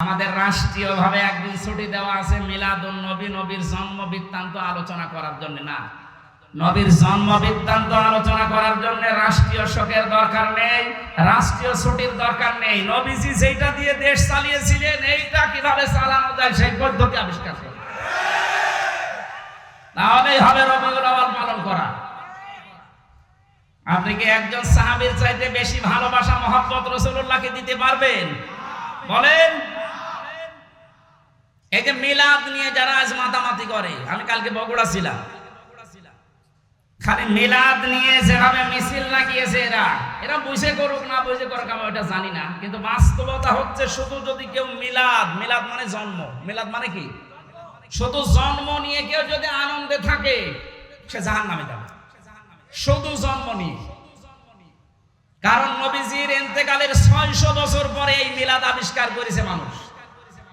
আমাদের রাষ্ট্রীয়ভাবে একদিন ছুটি দেওয়া আছে মিলাদুন নবী, নবীর জন্ম বৃত্তান্ত আলোচনা করার জন্য। না, নবীর জন্ম বৃত্তান্ত আলোচনা করার জন্য রাষ্ট্রীয় শোকের দরকার নেই, রাষ্ট্রীয় ছুটির দরকার নেই। নবীজি যেটা দিয়ে দেশ চালিয়েছিলেন, এইটা কীভাবে চালানো যায় সেই পদ্ধতি আবিষ্কার করে তাহলেই হবে রবিউল আওয়াল পালন করা। আপনি কি একজন সাহাবীর চাইতে বেশি ভালোবাসা, মহব্বত রসুল্লাহকে দিতে পারবেন? বলেন যে মিলাদ নিয়ে যারা আজ মাতামাতি করে, আমি কালকে বগুড়া ছিলাম। খালি মিলাদ নিয়ে যেভাবে মিছিল লাগিয়েছে এরা এরা বুঝে করুক না বুঝে করুক, আমি ওটা জানি না। কিন্তু বাস্তবতা হচ্ছে শুধু যদি কেউ মিলাদ মিলাদ মানে জন্ম, মিলাদ মানে কি? শুধু জন্ম নিয়ে কেউ যদি আনন্দে থাকে, সে জাহান নামে যাবে। শুধু জন্ম নিয়ে। কারণ নবীজির এন্তেকালের ছয়শো বছর পরে এই মিলাদ আবিষ্কার করেছে মানুষ।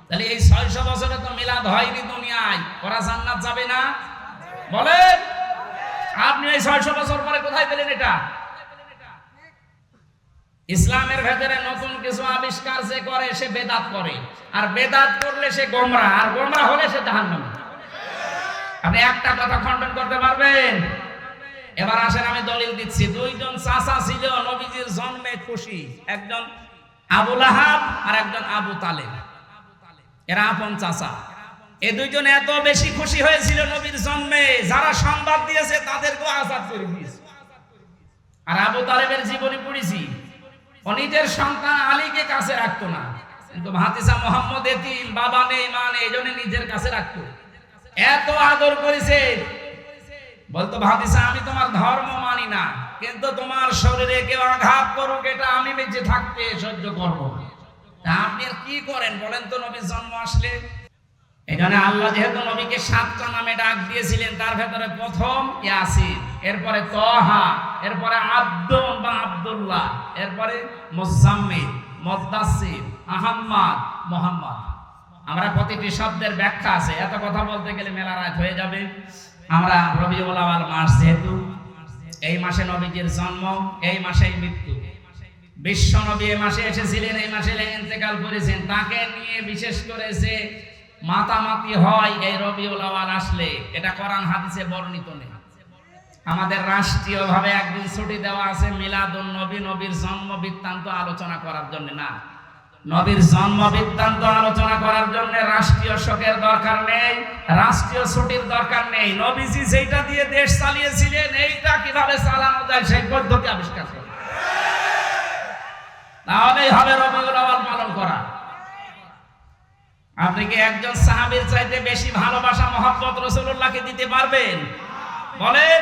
তাহলে এই ছয়শো বছরে তো মিলাদ হয়নি দুনিয়ায়। ওরা জান্নাত যাবে না? বলেন। আপনি এই ছয়শো বছর পরে কোথায় পেলেন এটা? ইসলামের ভেতরে নতুন কিছু আবিষ্কার যে করে, সে বেদাত করে। আর বেদাত করলে সে গোমরা, আর গোমরা হলে সে জাহান্নামী। আপনি একটা কথা খণ্ডন করতে পারবেন? এবার আসেন, আমি দলিল দিচ্ছি। দুইজন চাচা ছিল, নবীজির জন্মে খুশি। একজন আবু লাহাব আর একজন আবু তালেব। এরা আপন চাচা। এই দুইজন এত বেশি খুশি হয়েছিল নবীর জন্মে, যারা সংবাদ দিয়েছে তাদেরকেও আজাদ করে দিয়েছে। আর আবু তালেবের জীবনী পড়েছি। ও নিজের সন্তান আলীকে কাছে রাখতো না, কিন্তু ভাতিসা মোহাম্মদ এতিম, বাবা নেই, মা নেই এই জন্য নিজের কাছে রাখতো। এত আদর করেছে। বলতো ভাতিসা আমি তোমার ধর্ম মানি না, কিন্তু তোমার শরীরে কেউ আঘাত করুক, এটা আমি বেঁচে থাকতে সহ্য করব তা আপনি কি করেন? বলেন তো নবীর জন্ম আসলে। এখানে আল্লাহ যেহেতু নবীকে সাতটা নামে ডাক দিয়েছিলেন, তার ভেতরে প্রথম ইয়াসিন, এরপরে তহা এরপরে বা এরপরে মুদাসসির, আহম্মদ, মোহাম্মদ। আমরা প্রতিটি শব্দের ব্যাখ্যা আছে। এত কথা বলতে গেলে মেলা রাত হয়ে যাবে। আমরা রবিউল আওয়াল মাস যেহেতু, এই মাসে নবীজির জন্ম, এই মাসেই মৃত্যু। বিশ্ব নবী মাসে এসেছিলেন, এই মাসে ইন্তেকাল করেছেন। তাকে নিয়ে বিশেষ করে মাতামাতি হয়, এই রবিউল আওয়াল আসলে, এটা কোরআন হাদিসে বর্ণিত নেই। আমাদের রাষ্ট্রীয়ভাবে একদিন ছুটি দেওয়া আছে, মিলাদুন নবী, নবীর জন্ম বৃত্তান্ত আলোচনা করার জন্য, না। নবীর জন্ম বৃত্তান্ত আলোচনা করার জন্য রাষ্ট্রীয় শোকের দরকার নেই, রাষ্ট্রীয় ছুটির দরকার নেই। নবীজি যেটা দিয়ে দেশ চালিয়েছিলেন, এইটা কীভাবে চালানো যায় সেই পদ্ধতি আবিষ্কার করে তাহলেই হবে রবিউল আওয়াল পালন করা। আপনি কি একজন সাহাবীর চাইতে বেশি ভালোবাসা, মহব্বত রসুল্লাহকে দিতে পারবেন? বলেন।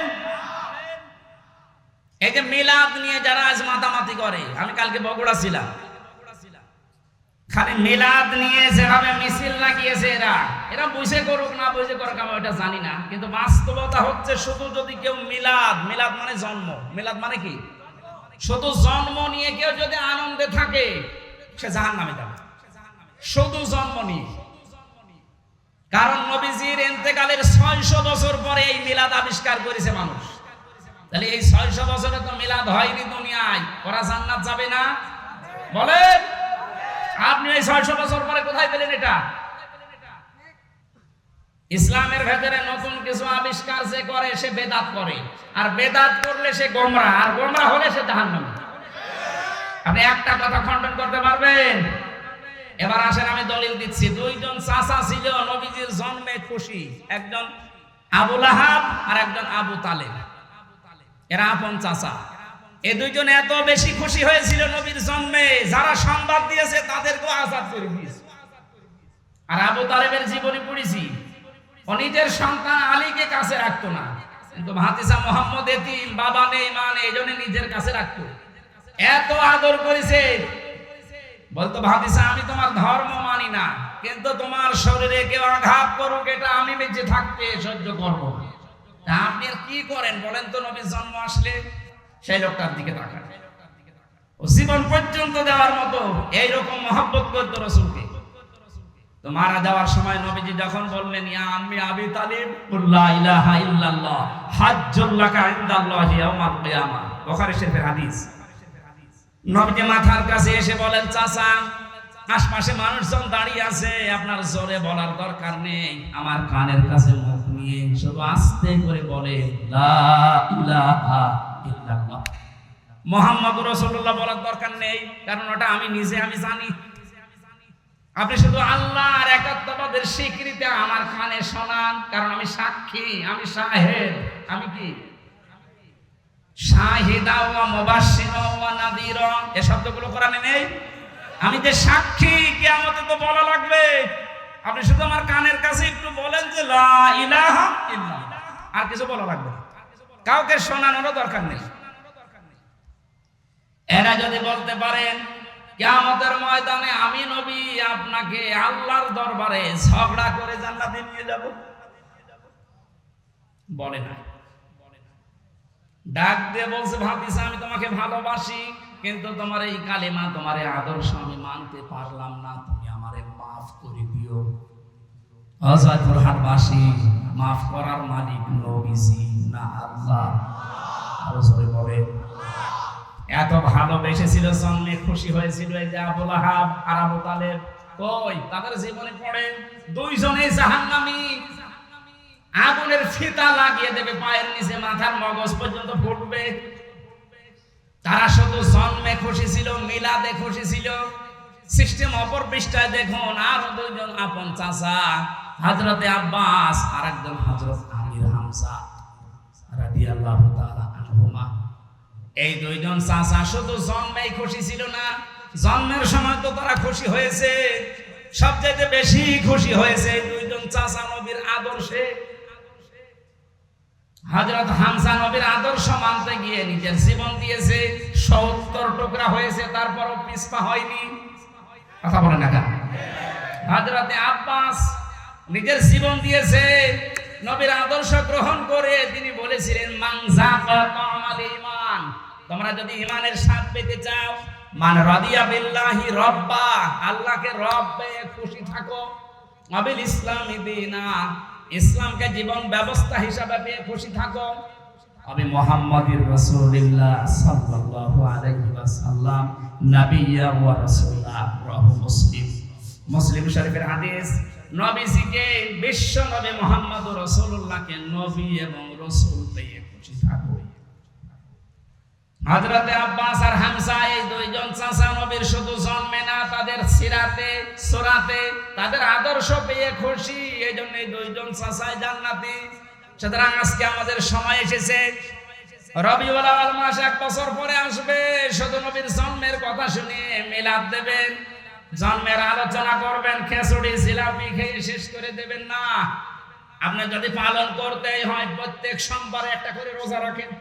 এই যে মিলাদ নিয়ে যারা আজ মাতামাতি করে, আমি কালকে বগুড়া ছিলাম। খালি মিলাদ নিয়ে যেভাবে মিছিল লাগিয়েছে এরা এরা বুঝে করুক না বুঝে করুক, আমি ওটা জানি না। কিন্তু বাস্তবতা হচ্ছে শুধু যদি কেউ মিলাদ মিলাদ মানে জন্ম, মিলাদ মানে কি? শুধু জন্ম নিয়ে কেউ যদি আনন্দে থাকে, সে জাহান নামে যাবে। শুধু জন্ম নিয়ে। কারণ নবীজির এন্তেকালের ছয়শো বছর পরে এই মিলাদ আবিষ্কার করেছে মানুষ। তাহলে এই ছয়শো বছরে তো মিলাদ হয়নি দুনিয়ায়। ওরা জান্নাত যাবে না? বলেন? আপনি এই ছয়শো বছর পরে কোথায় পেলেন এটা? ইসলামের ভেতরে নতুন কিছু আবিষ্কার যে করে, সে বেদাত করে। আর বেদাত করলে সে গোমরা, আর গোমরা হলে সে জাহান্নামী। আপনি একটা কথা খণ্ডন করতে পারবেন? এবার আসেন, আমি দলিল দিচ্ছি। দুইজন চাচা ছিল, নবীজির জন্মে খুশি। একজন আবু লাহাব আর একজন আবু তালেব। এরা আপন চাচা। এই দুইজন এত বেশি খুশি হয়েছিল নবীর জন্মে, যারা সংবাদ দিয়েছে তাদেরকেও আজাদ করে দিয়েছে। আর আবু তালেবের জীবনী পড়েছি। ও সন্তান আলীকে কাছে রাখতো না। কিন্তু ভাতিসা মোহাম্মদ এতিম, বাবা নেই, মা নেই এই জন্য নিজের কাছে রাখতো। এত আদর করেছে। বলতো ভাতিসা আমি তোমার ধর্ম মানি না। কিন্তু তোমার শরীরে কেউ আঘাত করুক, এটা আমি বেঁচে থাকতে সহ্য করব তা আপনি আর কি করেন বলেন তো, নবীর জন্ম আসলে? সেই লোকটার দিকে তাকান। ও জীবন পর্যন্ত দেওয়ার মতো এইরকম মহব্বত করতো রসুলকে। তো মারা যাওয়ার সময় নবীজি যখন বললেন, ইয়া আম্মি আবি তালিব কুল্লা ইলাহা ইল্লাল্লাহ হাজ্জুল্লাকা ইনদাল্লাহি ইয়াউমাল কিয়ামা। বুখারী শরীফের হাদিস। নবীজি মাথার কাছে এসে বলেন, চাচা, আশপাশে মানুষজন দাঁড়িয়ে আছে, আপনার জোরে বলার দরকার নেই। আমার কানের কাছে মুখ নিয়ে শুধু আস্তে করে বলে, লা ইলাহা ইল্লাল্লাহ। মোহাম্মদ রসুল্লাহ বলার দরকার নেই, কারণ ওটা আমি নিজে আমি জানি। আপনি শুধু আল্লাহর একাত্মবাদের স্বীকৃতি আমার কানে শোনান, কারণ আমি সাক্ষী, আমি শাহেদ, আমি কি? ওয়া ওয়া এই শব্দগুলো নেই? আমি যে সাক্ষী তো বলা আপনি শুধু আমার কানের কাছে একটু বলেন যে লা আর কিছু বলা। কাউকে শোনানোরও দরকার নেই। এরা যদি বলতে পারেন কিয়ামতের ময়দানে আমি নবী, আপনাকে আল্লাহর দরবারে ঝগড়া করে জান্নাতে নিয়ে যাব। বলে না। ডাক দিয়ে বলছে, ভাবিস, আমি তোমাকে ভালোবাসি, কিন্তু তোমার এই কালিমা, তোমার আদর্শ আমি মানতে পারলাম না। তুমি আমারে মাফ করে দিও। হযরতুল হাটবাসী, মাফ করার মালিক নবীজি না আল্লাহ। আরও জোরে বলে। এত ভালোবেসেছিল জন্মে খুশি হয়েছিল এই যে আবুল আহাব আর আবু তালেব। কই, তাদের জীবনে পড়ে দুইজনে জাহান্নামী। আগুনের ফিতা লাগিয়ে দেবে পায়ের নিচে, মাথার মগজ পর্যন্ত ফুটবে। তারা শুধু জন্মে খুশি ছিল, মিলাদে খুশি ছিল। সিস্টেম অপর পৃষ্ঠায় দেখুন, আরও দুইজন আপন চাচা, হজরতে আব্বাস আর একজন হজরত আমির হামসা রাদিয়াল্লাহু তাআলা আনহুমা। এই দুইজন চাচা শুধু জন্মেই খুশি ছিল না, জন্মের সময় তো তারা খুশি হয়েছে। সবচাইতে বেশি খুশি হয়েছে দুইজন চাচা নবীর আদর্শে। হজরত হামসা নবীর আদর্শ মানতে গিয়ে নিজের জীবন দিয়েছে, সত্তর টুকরা হয়েছে, তারপরও পিসপা হয়নি। কথা বলে না হজরতে আব্বাস নিজের জীবন দিয়েছে নবীর আদর্শ গ্রহণ করে তিনি বলেছিলেন আমাল ইমান তোমরা যদি ইমানের স্বাদ পেতে চাও, মান রাদিয়া বিল্লাহি রব্বা। আল্লাহকে রব খুশি থাকো। আবিল ইসলামী দিনা, ইসলামকে জীবন ব্যবস্থা হিসাবে পেয়ে খুশি থাকো। আমি মোহাম্মদুর রাসূলুল্লাহ সাল্লাল্লাহু আলাইহি ওয়াসাল্লাম নাবিয়্যা ওয়া রাসূলা, রাহু মুসলিম। মুসলিম শরীফের হাদিস নবীজিকে বিশ্ব নবী মোহাম্মদুর রাসূলুল্লাহকে নবী এবং রাসূল খুশি থাকো হযরতে আব্বাস আর হামসা এই দুইজন নবীর শুধু জন্মে না, তাদের সিরাতে, সুরাতে, তাদের আদর্শ পেয়ে খুশি। এই জন্য এই দুইজন চাচাই জান্নাতি। সুতরাং আজকে আমাদের সময় এসেছে। রবিউল আওয়াল মাস এক বছর পরে আসবে। শুধু নবীর জন্মের কথা শুনে মিলাদ দেবেন। জন্মের আলোচনা করবেন, খেসুড়ি, জিলাপি খেয়ে শেষ করে দেবেন না। আপনি যদি পালন করতেই হয়, প্রত্যেক সোমবারে একটা করে রোজা রাখেন।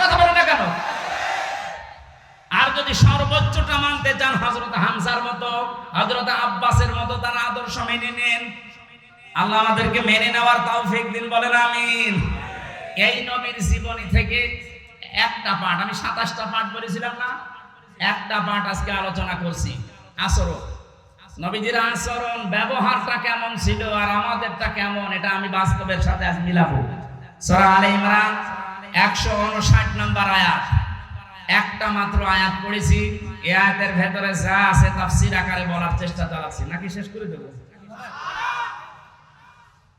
কথা বলে না কেন? আর যদি সর্বোচ্চটা মানতে চান হজরত হামসার মতো হজরত আব্বাসের মতো, তার আদর্শ মেনে নেন। আল্লাহ আমাদেরকে মেনে নেওয়ার তৌফিক দিন, বলেন আমিন। এই নবীর জীবনী থেকে একটা পাঠ, আমি সাতাশটা পাঠ বলেছিলাম না? একটা পাঠ আজকে আলোচনা করছি। আসরণ নবীজির আচরণ, ব্যবহারটা কেমন ছিল আর আমাদেরটা কেমন, এটা আমি বাস্তবের সাথে আজ মিলাবো। সরা আলে ইমরান, একশো উনষাট নম্বর আয়াত। একটা মাত্র আয়াত পড়েছি। এ আয়াতের ভেতরে যা আছে তাফসির আকারে বলার চেষ্টা চালাচ্ছি। নাকি শেষ করে দেবো?